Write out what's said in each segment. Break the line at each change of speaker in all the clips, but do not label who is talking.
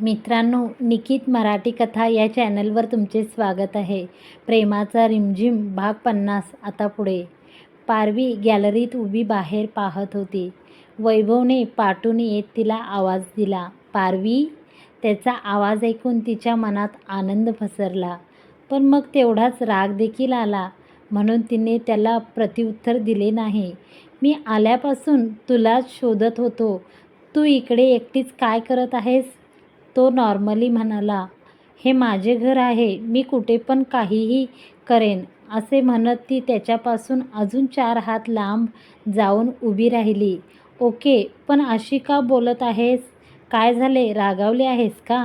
मित्रांनो निकित मराठी कथा या चॅनलवर तुमचे स्वागत आहे. प्रेमाचा रिमझिम भाग पन्नास आता पुढे. पारवी गॅलरीत उभी बाहेर पाहत होती. वैभवने पाठून येत तिला आवाज दिला. पारवी त्याचा आवाज ऐकून तिच्या मनात आनंद पसरला. पण मग तेवढाच राग देखील आला. म्हणून तिने त्याला प्रत्युत्तर दिले नाही. मी आल्यापासून तुलाच शोधत होतो. तू इकडे एकटीच काय करत आहेस? तो नॉर्मली म्हणाला हे माझे घर आहे मी कुठे पण काहीही करेन असे म्हणत ती त्याच्यापासून अजून चार हात लांब जाऊन उभी राहिली. ओके पण अशी का बोलत आहेस? काय झाले? रागावले आहेस का?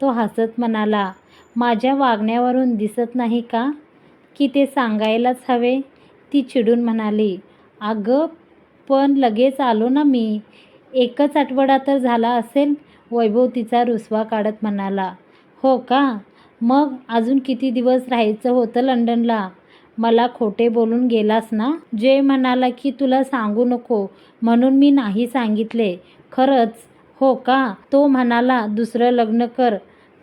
तो हसत म्हणाला माझ्या वागण्यावरून दिसत नाही का? की ते सांगायलाच हवे? ती चिडून म्हणाली अगं पण लगेच आलो ना मी. एकच आठवडा तर झाला असेल वैभव तिचा रुसवा काढत म्हणाला हो का? मग अजून किती दिवस राहायचं होतं लंडनला? मला खोटे बोलून गेलास ना? जय म्हणाला की तुला सांगू नको म्हणून मी नाही सांगितले. खरंच? हो का? तो म्हणाला दुसरं लग्न कर.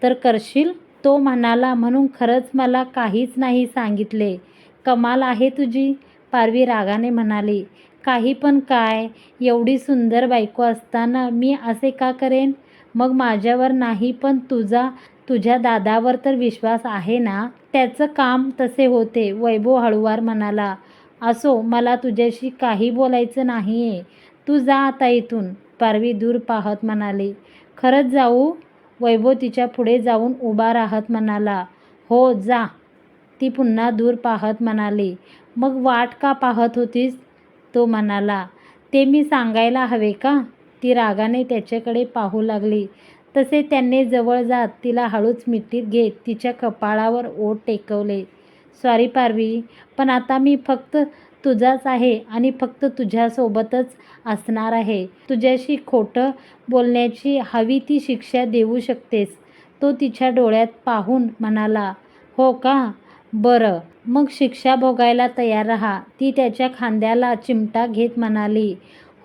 तर करशील? तो म्हणाला म्हणून खरंच मला काहीच नाही सांगितले. कमाल आहे तुझी पारवी रागाने म्हणाली. काही पण काय एवढी सुंदर बायको असताना मी असे का करेन? मग माझ्यावर नाही पण तुझा तुझ्या दादावर तर विश्वास आहे ना? त्याचं काम तसे होते वैभव हळुवार म्हणाला. असो मला तुझ्याशी काही बोलायचं नाही आहे तू जा आता इथून पारवी दूर पाहत म्हणाली. खरंच जाऊ? वैभव तिच्या पुढे जाऊन उभा राहत म्हणाला. हो जा. ती पुन्हा दूर पाहत म्हणाली. मग वाट का पाहत होतीस? तो म्हणाला. ते मी सांगायला हवे का? ती रागाने त्याच्याकडे पाहू लागली. तसे त्यांनी जवळ जात तिला हळूच मिठीत घेत तिच्या कपाळावर ओठ टेकवले. सॉरी पारवी पण आता मी फक्त तुझाच आहे आणि फक्त तुझ्यासोबतच असणार आहे. तुझ्याशी खोटं बोलण्याची हवी ती शिक्षा देऊ शकतेस तो तिच्या डोळ्यात पाहून म्हणाला. हो का? बरं. मग शिक्षा भोगायला तयार राहा ती त्याच्या खांद्याला चिमटा घेत म्हणाली.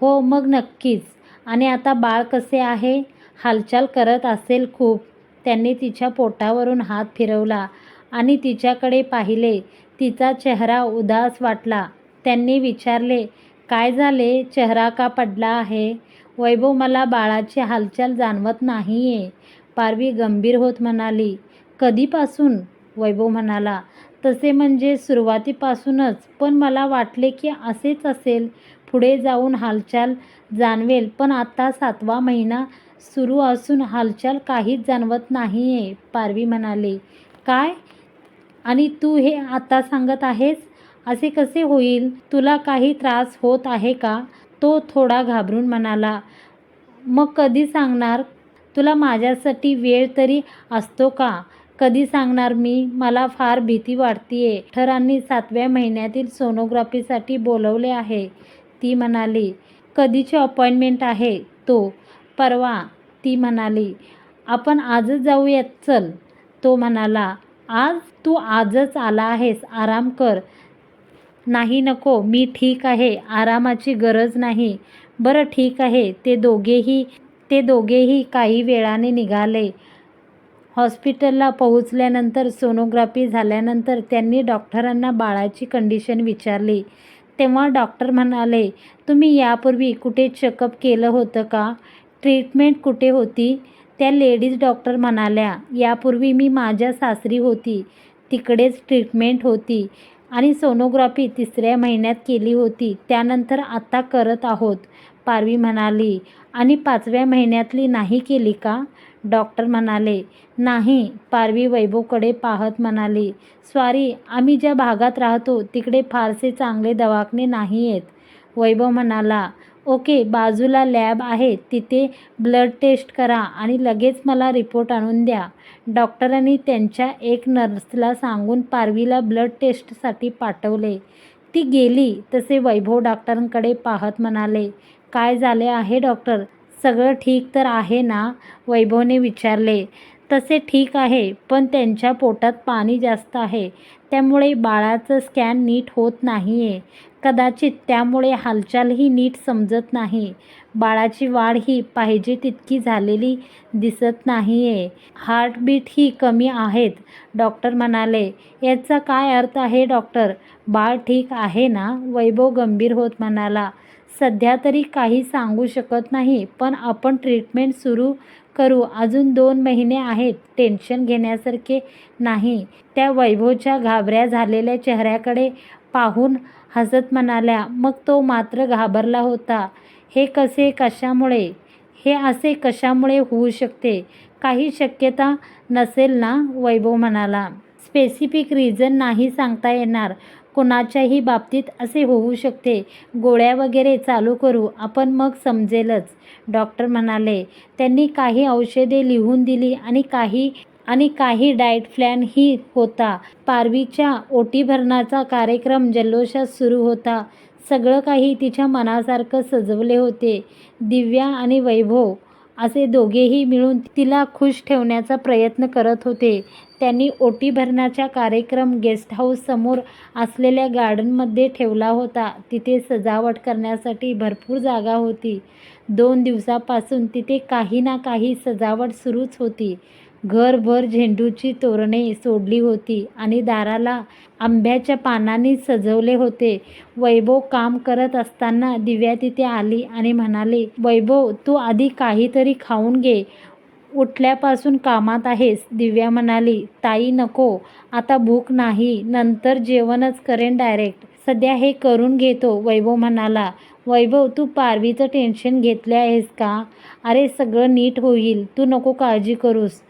हो मग नक्कीच. आणि आता बाळ कसे आहे? हालचाल करत असेल खूप. त्यांनी तिच्या पोटावरून हात फिरवला आणि तिच्याकडे पाहिले. तिचा चेहरा उदास वाटला. त्यांनी विचारले काय झाले? चेहरा का पडला आहे? वैभव मला बाळाची हालचाल जाणवत नाही आहे पारवी गंभीर होत म्हणाली कधीपासून? वैभव म्हणाला तसे म्हणजे सुरुवातीपासूनच. पण मला वाटले की असेच असेल. पुढे जाऊन हालचाल जाणवेल. पण आता सातवा महिना सुरू असून हालचाल काहीच जाणवत नाही आहे पारवी म्हणाले. काय? आणि तू हे आता सांगत आहेस? असे कसे होईल? तुला काही त्रास होत आहे का? तो थोडा घाबरून म्हणाला. मग कधी सांगणार? तुला माझ्यासाठी वेळ तरी असतो का? कधी सांगणार मी? मला फार भीती वाटतीये. ठरांनी सातव्या महिन्यातील सोनोग्राफीसाठी बोलवले आहे. ती म्हणाली कधीची अपॉइंटमेंट आहे तो? परवा ती म्हणाली आपण आजच जाऊयात चल. तो म्हणाला आज? तू आजच आला आहेस आराम कर. नाही नको मी ठीक आहे आरामाची गरज नाही. बरं ठीक आहे ते दोघेही ते दोघेही काही वेळाने निघाले. हॉस्पिटलला पोहोचल्यानंतर सोनोग्राफी झाल्यानंतर त्यांनी डॉक्टरांना बाळाची कंडिशन विचारली. तेव्हा डॉक्टर म्हणाले तुम्ही यापूर्वी कुठे चेकअप केलं होतं का? ट्रीटमेंट कुठे होती? त्या लेडीज डॉक्टर म्हणाल्या यापूर्वी मी माझ्या सासरी होती तिकडेच ट्रीटमेंट होती आणि सोनोग्राफी तिसऱ्या महिन्यात केली होती त्यानंतर आत्ता करत आहोत पारवी म्हणाली आणि पाचव्या महिन्यातली नाही केली का? डॉक्टर म्हणाले नाही पारवी वैभवकडे पाहत म्हणाली सॉरी आम्ही ज्या भागात राहतो तिकडे फारसे चांगले दवाखाने नाही आहेत वैभव म्हणाला ओके बाजूला लॅब आहे तिथे ब्लड टेस्ट करा आणि लगेच मला रिपोर्ट आणून द्या. डॉक्टरांनी त्यांच्या एक नर्सला सांगून पारवीला ब्लड टेस्टसाठी पाठवले. ती गेली तसे वैभव डॉक्टरांकडे पाहत म्हणाले काय झाले आहे डॉक्टर? सगळं ठीक तर आहे ना? वैभवने विचारले. तसे ठीक आहे पण त्यांच्या पोटात पाणी जास्त आहे. त्यामुळे बाळाचं स्कॅन नीट होत नाही आहे कदाचित त्यामुळे हालचालही नीट समजत नाही. बाळाची वाढ ही पाहिजे तितकी झालेली दिसत नाही आहे हार्टबीट हार्टबीटही कमी आहेत डॉक्टर म्हणाले. याचा काय अर्थ आहे डॉक्टर बाळ ठीक आहे ना? वैभव गंभीर होत म्हणाला. सध्या तरी काही सांगू शकत नाही पण आपण ट्रीटमेंट सुरू करू. अजून दोन महिने आहेत टेन्शन घेण्यासारखे नाही. त्या वैभवच्या घाबऱ्या झालेल्या चेहऱ्याकडे पाहून हसत म्हणाल्या मग तो मात्र घाबरला होता. हे कसे कशामुळे? हे असे कशामुळे होऊ शकते? काही शक्यता नसेल ना? वैभव म्हणाला. स्पेसिफिक रिझन नाही सांगता येणार. कोणाच्याही बाबतीत असे होऊ शकते. गोळ्या वगैरे चालू करू आपण मग समजेलच. डॉक्टर म्हणाले त्यांनी काही औषधे लिहून दिली आणि काही आणि काही डाएट प्लॅनही होता. पारवीच्या ओटीभरणाचा कार्यक्रम जल्लोषात सुरू होता. सगळं काही तिच्या मनासारखं सजवले होते. दिव्या आणि वैभव असे दोघेही मिळून तिला खुश ठेवण्याचा प्रयत्न करत होते. त्यांनी ओटी भरण्याचा कार्यक्रम गेस्ट हाऊससमोर असलेल्या गार्डनमध्ये ठेवला होता. तिथे सजावट करण्यासाठी भरपूर जागा होती. दोन दिवसापासून तिथे काही ना काही सजावट सुरूच होती. घरभर झेंडूची तोरणे सोडली होती आणि दाराला आंब्याच्या पानांनी सजवले होते. वैभव काम करत असताना दिव्या तिथे आली आणि म्हणाली वैभव तू आधी काहीतरी खाऊन घे. उठल्यापासून कामात आहेस. दिव्या म्हणाली ताई नको. आता भूक नाही. नंतर जेवणच करेन डायरेक्ट. सध्या हे करून घेतो. वैभव म्हणाला वैभव तू पारवीचं टेन्शन घेतले आहेस का? अरे सगळं नीट होईल. तू नको काळजी करूस.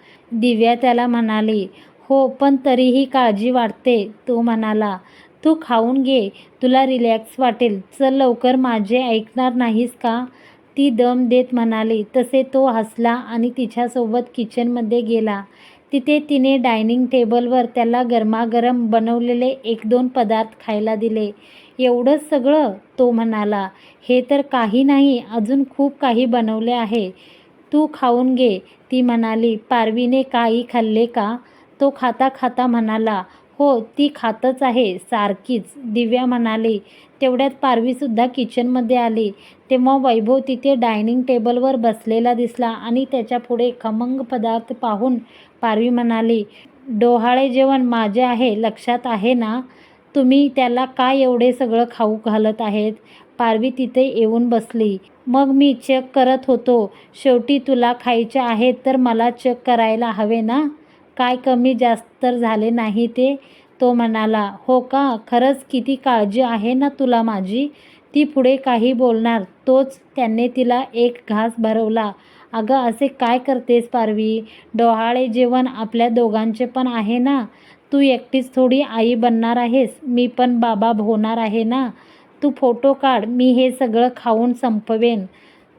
दिव्या त्याला म्हणाली हो पण तरीही काळजी वाटते तो म्हणाला. तू खाऊन घे तुला रिलॅक्स वाटेल. चल लवकर माझे ऐकणार नाहीस का? ती दम देत म्हणाली. तसे तो हसला आणि तिच्यासोबत किचनमध्ये गेला. तिथे तिने डायनिंग टेबलवर त्याला गरमागरम बनवलेले एक दोन पदार्थ खायला दिले. एवढंच सगळं? तो म्हणाला. हे तर काही नाही अजून खूप काही बनवले आहे. तू खाऊन घे. ती म्हणाली पारवीने काही खाल्ले का? तो खाता खाता म्हणाला हो ती खातच आहे सारखीच. दिव्या म्हणाली तेवढ्यात पारवीसुद्धा किचनमध्ये आली. तेव्हा वैभव तिथे डायनिंग टेबलवर बसलेला दिसला आणि त्याच्यापुढे खमंग पदार्थ पाहून पारवी म्हणाली डोहाळे जेवण माझे आहे लक्षात आहे ना? तुम्ही त्याला काय एवढे सगळं खाऊ घालत आहेत? पारवी तिथे येऊन बसली. मग मी चेक करत होतो. शेवटी तुला खायचे आहेत तर मला चेक करायला हवे ना? काय कमी जास्त तर झाले नाही ते? तो म्हणाला हो का? खरंच किती काळजी आहे ना तुला माझी? ती पुढे काही बोलणार. तोच त्याने तिला एक घास भरवला. अगं असे काय करतेस पारवी? डोहाळे जेवण आपल्या दोघांचे पण आहे ना? तू एकटीच थोडी आई बनणार आहेस. मी पण बाबा होणार आहे ना? तू फोटो काढ मी हे सगळं खाऊन संपवेन.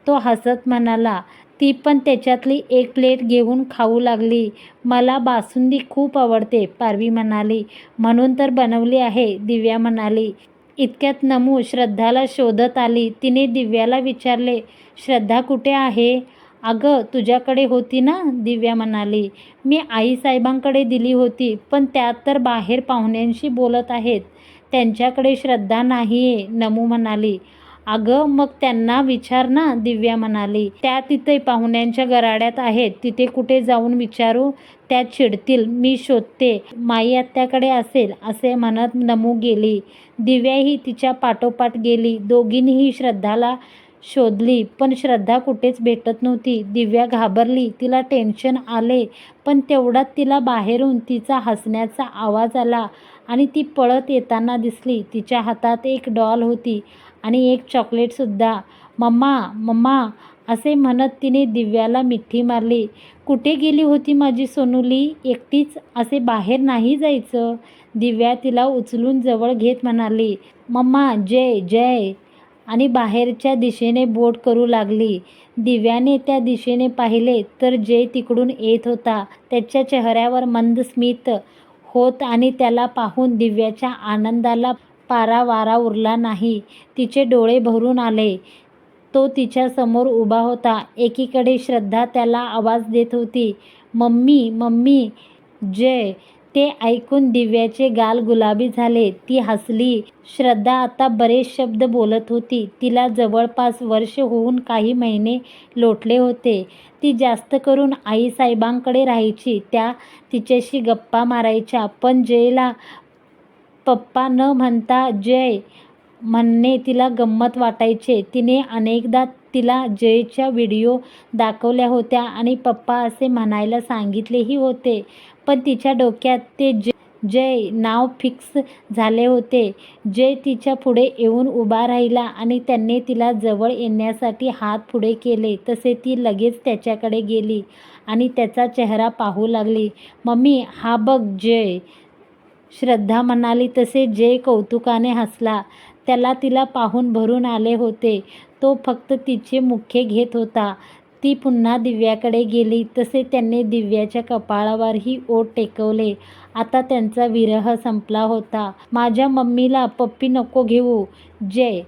तो हसत म्हणाला ती पण त्याच्यातली एक प्लेट घेऊन खाऊ लागली. मला बासुंदी खूप आवडते पारवी म्हणाली. म्हणून तर बनवली आहे दिव्या म्हणाली. इतक्यात नमू श्रद्धाला शोधत आली. तिने दिव्याला विचारले श्रद्धा कुठे आहे? अगं तुझ्याकडे होती ना दिव्या म्हणाली. मी आईसाहेबांकडे दिली होती पण त्यात तर बाहेर पाहुण्यांशी बोलत आहेत. त्यांच्याकडे श्रद्धा नाही आहे नमू म्हणाली. अगं मग त्यांना विचार ना दिव्या म्हणाली. त्या तिथे पाहुण्यांच्या गराड्यात आहेत. तिथे कुठे जाऊन विचारू? त्या चिडतील. मी शोधते. माई आत्याकडे असेल असे म्हणत नमू गेली. दिव्याही तिच्या पाठोपाठ गेली. दोघींनीही श्रद्धाला शोधली पण श्रद्धा कुठेच भेटत नव्हती. दिव्या घाबरली तिला टेन्शन आले पण तेवढ्यात तिला बाहेरून तिचा हसण्याचा आवाज आला आणि ती पळत येताना दिसली. तिच्या हातात एक डॉल होती आणि एक चॉकलेटसुद्धा मम्मा मम्मा असे म्हणत तिने दिव्याला मिठी मारली. कुठे गेली होती माझी सोनुली? एकटीच? असे बाहेर नाही जायचं? दिव्या तिला उचलून जवळ घेत म्हणाली. मम्मा जय जय. आणि बाहेरच्या दिशेने बोट करू लागली. दिव्याने त्या दिशेने पाहिले तर जय तिकडून येत होता त्याच्या चेहऱ्यावर मंद स्मित होत आणि त्याला पाहून दिव्याच्या आनंदाला पारावारा उरला नाही. तिचे डोळे भरून आले. तो तिच्यासमोर उभा होता. एकीकडे श्रद्धा त्याला आवाज देत होती. मम्मी मम्मी जय ते ऐकून दिव्याचे गाल गुलाबी झाले. ती हसली. श्रद्धा आता बरेच शब्द बोलत होती. तिला जवळपास वर्ष होऊन काही महिने लोटले होते. ती जास्त करून आईसाहेबांकडे राहायची. त्या तिच्याशी गप्पा मारायच्या. पण जयला पप्पा न म्हणता जय म्हणणे तिला गंमत वाटायचे. तिने अनेकदा तिला जयच्या व्हिडिओ दाखवल्या होत्या आणि पप्पा असे म्हणायला सांगितलेही होते. पण तिच्या डोक्यात ते ज जय नाव फिक्स झाले होते. जय तिच्या पुढे येऊन उभा राहिला आणि त्यांनी तिला जवळ येण्यासाठी हात पुढे केले. तसे ती लगेच त्याच्याकडे गेली आणि त्याचा चेहरा पाहू लागली. मम्मी हा बघ जय. श्रद्धा म्हणाली. तसे जय कौतुकाने हसला. त्याला तिला पाहून भरून आले होते. तो फक्त तिचे मुख्य घेत होता. ती पुन्हा दिव्याकडे गेली. तसे त्यांनी दिव्याच्या कपाळावरही ओठ टेकवले. आता त्यांचा विरह संपला होता. माझ्या मम्मीला पप्पी नको घेऊ जय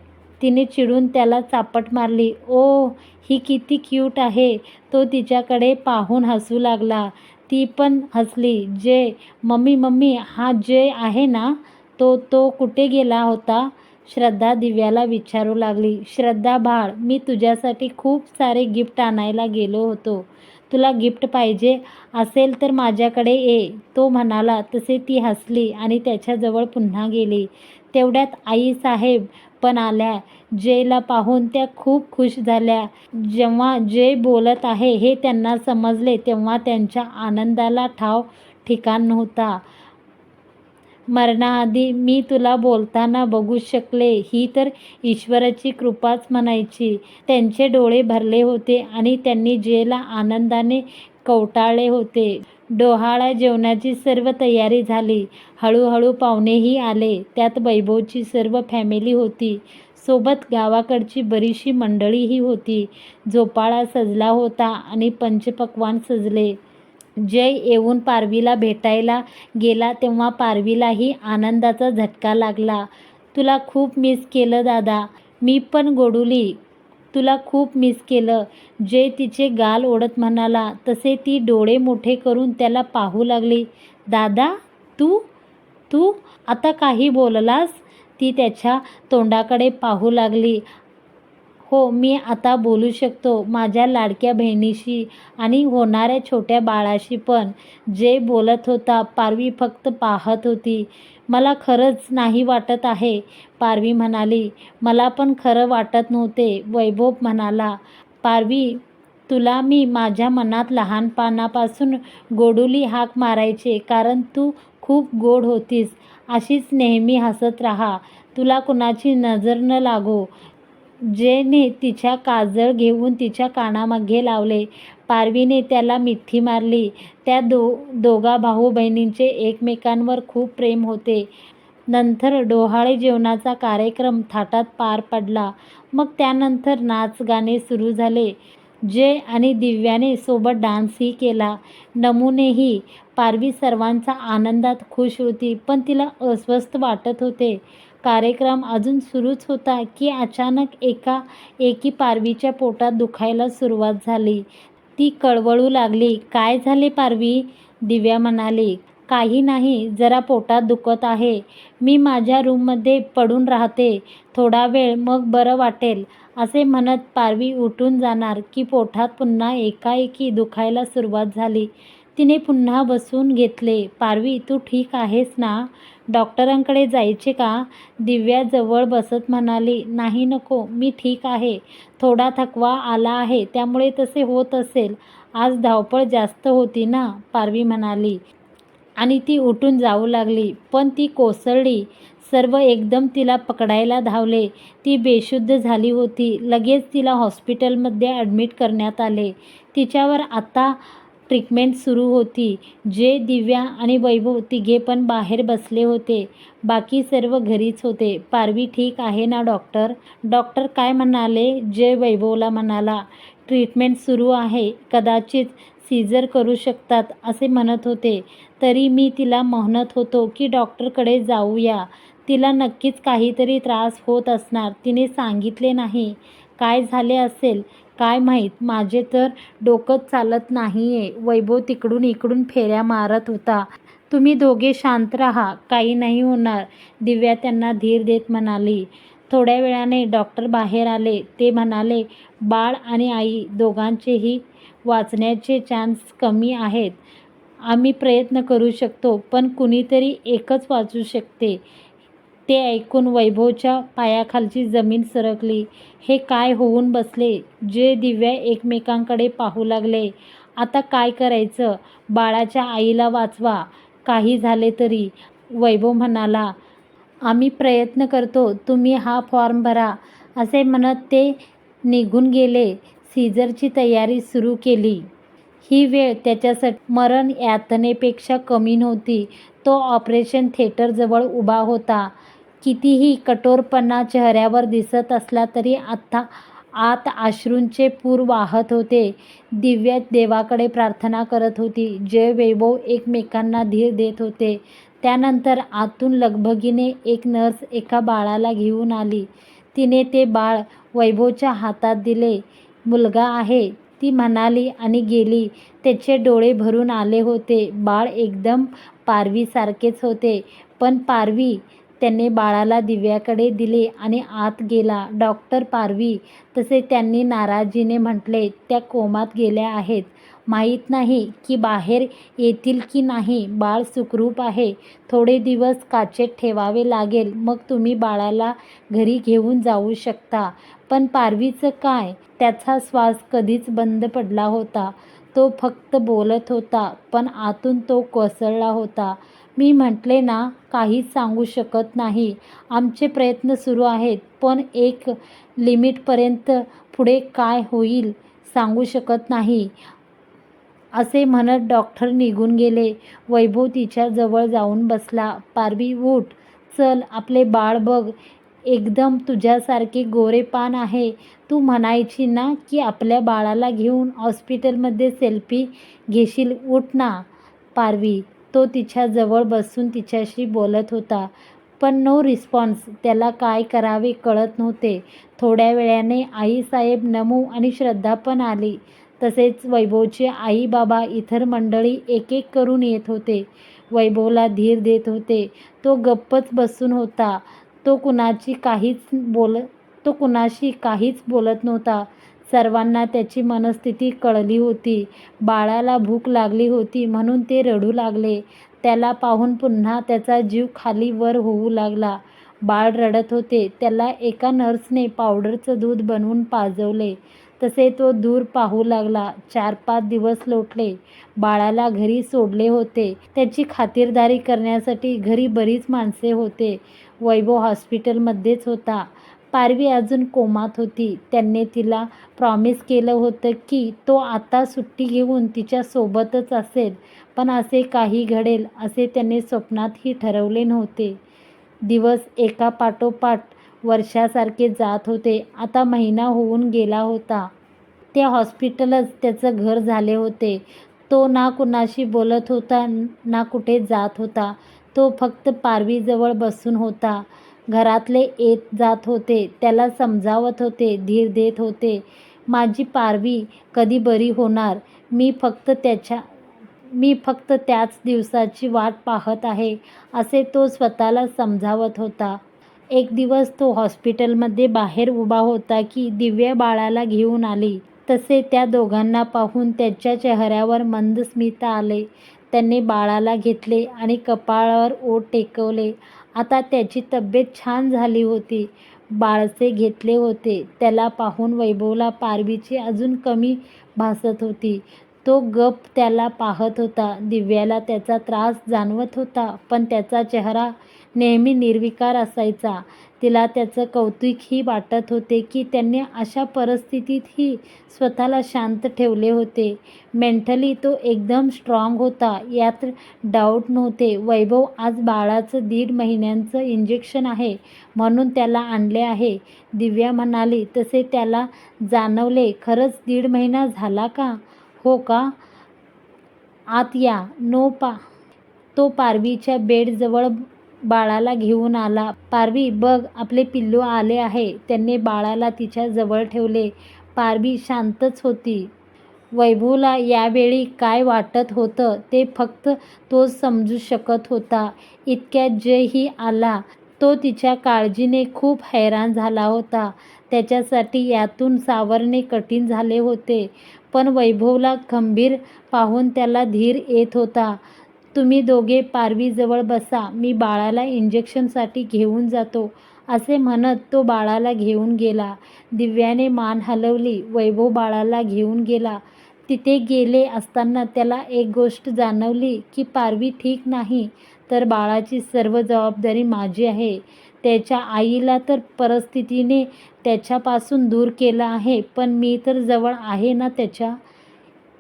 तिने चिडून त्याला चापट मारली. ओ ही किती क्यूट आहे. तो तिच्याकडे पाहून हसू लागला. ती पण हसली. जय मम्मी मम्मी हा जय आहे ना तो तो कुठे गेला होता? श्रद्धा दिव्याला विचारू लागली. श्रद्धा बाळ मी तुझ्यासाठी खूप सारे गिफ्ट आणायला गेलो होतो. तुला गिफ्ट पाहिजे असेल तर माझ्याकडे ये. तो म्हणाला. तसे ती हसली आणि त्याच्याजवळ पुन्हा गेली. तेवढ्यात आई साहेब पण आल्या. जयला पाहून त्या खूप खुश झाल्या. जेव्हा जय बोलत आहे हे त्यांना समजले तेव्हा त्यांच्या आनंदाला ठाव ठिकाण नव्हता. मरणाआधी मी तुला बोलताना बघू शकले ही तर ईश्वराची कृपाच म्हणायची. त्यांचे डोळे भरले होते आणि त्यांनी जेला आनंदाने कवटाळले होते. डोहाळा जेवणाची सर्व तयारी झाली. हळूहळू पाहुणेही आले. त्यात वैभवची सर्व फॅमिली होती. सोबत गावाकडची बरीचशी मंडळीही होती. झोपाळा सजला होता आणि पंचपक्वान सजले. जय येऊन पारवीला भेटायला गेला तेव्हा पारवीलाही आनंदाचा झटका लागला. तुला खूप मिस केलं दादा. मी पण गोडुली. तुला खूप मिस केलं जय तिचे गाल ओढत म्हणाला. तसे ती डोळे मोठे करून त्याला पाहू लागली. दादा तू? तू आता काही बोललास ती त्याच्या तोंडाकडे पाहू लागली. हो मी आता बोलू शकतो माझ्या लाडक्या बहिणीशी आणि होणाऱ्या छोट्या बाळाशी पण. जे बोलत होता पारवी फक्त पाहत होती. मला खरंच नाही वाटत आहे पारवी म्हणाली. मला पण खरं वाटत नव्हते वैभव म्हणाला. पारवी तुला मी माझ्या मनात लहानपणापासून गोडुली हाक मारायचे कारण तू खूप गोड होतीस. अशीच नेहमी हसत राहा. तुला कुणाची नजर न लागो. जेने तिच्या काजळ घेऊन तिच्या कानामागे लावले. पारवीने त्याला मिठी मारली. त्या दो दोघा भाऊ बहिणींचे एकमेकांवर खूप प्रेम होते. नंतर डोहाळे जेवणाचा कार्यक्रम थाटात पार पडला. मग त्यानंतर नाच गाणे सुरू झाले. जय आणि दिव्याने सोबत डान्सही केला. नमुनेही. पारवी सर्वांचा आनंदात खुश होती पण तिला अस्वस्थ वाटत होते. कार्यक्रम अजून सुरूच होता की अचानक एका एकी पारवीच्या पोटात दुखायला सुरुवात झाली. ती कळवळू लागली. काय झाले पारवी? दिव्या म्हणाली. काही नाही. जरा पोटात दुखत आहे. मी माझ्या रूममध्ये पडून राहते. थोडा वेळ मग बरं वाटेल. असे म्हणत पारवी उठून जाणार की पोटात पुन्हा एकाएकी दुखायला सुरुवात झाली. तिने पुन्हा बसून घेतले. पारवी तू ठीक आहेस ना? डॉक्टरांकडे जायचे का? दिव्या जवळ बसत म्हणाली. नाही नको मी ठीक आहे. थोडा थकवा आला आहे त्यामुळे तसे होत असेल. आज धावपळ जास्त होती ना? पारवी म्हणाली. आणि ती उठून जाऊ लागली. पण ती कोसळली. सर्व एकदम तिला पकडायला धावले. ती बेशुद्ध झाली होती. लगेच तिला हॉस्पिटलमध्ये ॲडमिट करण्यात आले. तिच्यावर आता ट्रीटमेंट सुरू होती. जे दिव्या आणि वैभव तिघे पण बाहेर बसले होते. बाकी सर्व घरीच होते. पारवी ठीक आहे ना डॉक्टर? डॉक्टर काय म्हणाले? जे वैभवला म्हणाला ट्रीटमेंट सुरू आहे. कदाचित सीझर करू शकतात असे म्हणत होते. तरी मी तिला म्हणत होतो की डॉक्टरकडे जाऊया. तिला नक्कीच काहीतरी त्रास होत असणार. तिने सांगितले नाही. काय झाले असेल? काय माहीत? माझे तर डोकंच चालत नाही आहे वैभव तिकडून इकडून फेऱ्या मारत होता. तुम्ही दोघे शांत राहा. काही नाही होणार. दिव्या त्यांना धीर देत म्हणाली. थोड्या वेळाने डॉक्टर बाहेर आले. ते म्हणाले बाळ आणि आई दोघांचेही वाचण्याचे चान्स कमी आहेत. आम्ही प्रयत्न करू शकतो पण कुणीतरी एकच वाचू शकते. ते ऐकून वैभवच्या पायाखालची जमीन सरकली. हे काय होऊन बसले? जे दिव्या एकमेकांकडे पाहू लागले. आता काय करायचं? बाळाच्या आईला वाचवा. काही झाले तरी? वैभव म्हणाला आम्ही प्रयत्न करतो. तुम्ही हा फॉर्म भरा. असे म्हणत ते निघून गेले. सीझरची तयारी सुरू केली. ही वेळ त्याच्यासाठी मरण यातनेपेक्षा कमी नव्हती. तो ऑपरेशन थिएटरजवळ उभा होता. कितीही कठोरपणा चेहऱ्यावर दिसत असला तरी आत्ता आत अश्रूंचे पूर वाहत होते. दिव्या देवाकडे प्रार्थना करत होती. जय वैभव एकमेकांना धीर देत होते. त्यानंतर आतून लगबगीने एक नर्स एका बाळाला घेऊन आली. तिने ते बाळ वैभवच्या हातात दिले. मुलगा आहे. ती म्हणाली आणि गेली. त्याचे डोळे भरून आले होते. बाळ एकदम पारवीसारखेच होते. पण पारवी त्याने बाळाला दिव्याकडे दिले आणि आत गेला. डॉक्टर पारवी तसे त्यांनी नाराजीने म्हटले त्या कोमात गेल्या आहेत. माहीत नाही की बाहेर येतील की नाही. बाळ सुखरूप आहे. थोडे दिवस काचेत ठेवावे लागेल. मग तुम्ही बाळाला घरी घेऊन जाऊ शकता. पण पारवीचं काय? त्याचा श्वास कधीच बंद पडला होता. तो फक्त बोलत होता. पण आतून तो कोसळला होता. मी म्हटले ना काहीच सांगू शकत नाही. आमचे प्रयत्न सुरू आहेत पण एक लिमिटपर्यंत पुढे काय होईल सांगू शकत नाही. असे म्हणत डॉक्टर निघून गेले. वैभव तिच्या जवळ जाऊन बसला. पारवी उठ. चल आपले बाळ बघ. एकदम तुझ्यासारखे गोरेपान आहे. तू म्हणायची ना की आपल्या बाळाला घेऊन हॉस्पिटलमध्ये सेल्फी घेशील. उठ ना पारवी. तो तिच्या जवळ बसून तिच्याशी बोलत होता. पण नो रिस्पॉन्स त्याला काय करावे कळत नव्हते. थोड्या वेळाने आईसाहेब नमू आणि श्रद्धा पण आली. तसेच वैभवचे आई बाबा इतर मंडळी एक एक करून येत होते. वैभवला धीर देत होते. तो गप्पच बसून होता. तो कुणाची काहीच बोल तो कुणाशी काहीच बोलत नव्हता. सर्वांना त्याची मनस्थिती कळली होती. बाळाला भूक लागली होती म्हणून ते रडू लागले. त्याला पाहून पुन्हा त्याचा जीव खाली वर होऊ लागला. बाळ रडत होते. त्याला एका नर्सने पावडरचं दूध बनवून पाजवले. तसे तो दूर पाहू लागला. चार पाच दिवस लोटले. बाळाला घरी सोडले होते. त्याची खातिरदारी करण्यासाठी घरी बरीच माणसे होते. वैभव हॉस्पिटलमध्येच होता. पारवी अजून कोमात होती. त्यांनी तिला प्रॉमिस केलं होतं की तो आता सुट्टी घेऊन तिच्यासोबतच असेल. पण असे काही घडेल असे त्यांनी स्वप्नातही ठरवले नव्हते. दिवस एका पाठोपाठ वर्षासारखे जात होते. आता महिना होऊन गेला होता. ते हॉस्पिटलच त्याचं घर झाले होते. तो ना कुणाशी बोलत होता ना कुठे जात होता. तो फक्त पारवीजवळ बसून होता. घरातले येत जात होते त्याला समजावत होते धीर देत होते माझी पारवी कधी बरी होणार? मी फक्त त्याच्या मी फक्त त्याच दिवसाची वाट पाहत आहे असे तो स्वतःला समजावत होता. एक दिवस तो हॉस्पिटलमध्ये बाहेर उभा होता की दिव्या बाळाला घेऊन आली. तसे त्या दोघांना पाहून त्याच्या चेहऱ्यावर मंद स्मिता आले. त्याने बाळाला घेतले आणि कपाळावर ओट टेकवले. आता त्याची तब्येत छान झाली होती. बाळसे घेतले होते. त्याला पाहून वैभवला पारवीची अजून कमी भासत होती. तो गप त्याला पाहत होता. दिव्याला त्याचा त्रास जाणवत होता पण त्याचा चेहरा नेहमी निर्विकार असायचा. तिला त्याचं कौतुकही वाटत होते की त्यांनी अशा परिस्थितीतही स्वतःला शांत ठेवले होते. मेंटली तो एकदम स्ट्रॉंग होता. यात डाऊट नव्हते. वैभव आज बाळाचं दीड महिन्यांचं इंजेक्शन आहे. म्हणून त्याला आणले आहे. दिव्या म्हणाली तसे त्याला जाणवले. खरंच दीड महिना झाला का? हो का? आत या. नो पा. तो पारवीच्या बेडजवळ बाळाला घेऊन आला पारवी बघ आपले पिल्लू आले आहे त्यांनी बाळाला तिच्या जवळ ठेवले पारवी शांतच होती वैभवला यावेळी काय वाटत होतं ते फक्त तोच समजू शकत होता. इतक्यात जयही आला. तो तिच्या काळजीने खूप हैराण झाला होता. त्याच्यासाठी यातून सावरणे कठीण झाले होते. पण वैभवला खंबीर पाहून त्याला धीर येत होता. तुम्ही दोघे पारवीजवळ बसा. मी बाळाला इंजेक्शनसाठी घेऊन जातो असे म्हणत तो बाळाला घेऊन गेला. दिव्याने मान हलवली. वैभव बाळाला घेऊन गेला. तिथे गेले असताना त्याला एक गोष्ट जाणवली की पारवी ठीक नाही तर बाळाची सर्व जबाबदारी माझी आहे. त्याच्या आईला तर परिस्थितीने त्याच्यापासून दूर केलं आहे पण मी तर जवळ आहे ना त्याच्या.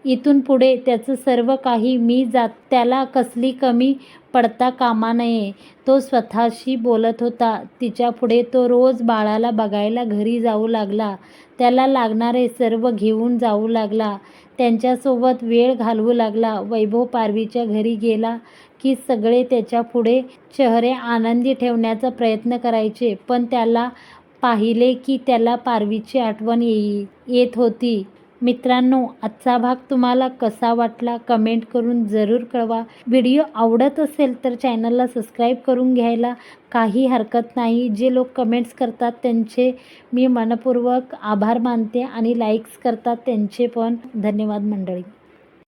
इथून पुढे त्याचं सर्व काही मी जात त्याला कसली कमी पडता कामा नये. तो स्वतःशी बोलत होता. तिच्यापुढे तो रोज बाळाला बघायला घरी जाऊ लागला. त्याला लागणारे सर्व घेऊन जाऊ लागला. त्यांच्यासोबत वेळ घालवू लागला. वैभव पारवीच्या घरी गेला की सगळे त्याच्यापुढे चेहरे आनंदी ठेवण्याचा प्रयत्न करायचे पण त्याला पाहिले की त्याला पारवीची आठवण येत होती. मित्रांनो आजचा भाग तुम्हाला कसा वाटला कमेंट करून जरूर कळवा. व्हिडिओ आवडत असेल तर चॅनलला सबस्क्राईब करून घ्यायला काही हरकत नाही. जे लोक कमेंट्स करतात त्यांचे मी मनपूर्वक आभार मानते आणि लाईक्स करतात त्यांचे पण धन्यवाद मंडळी.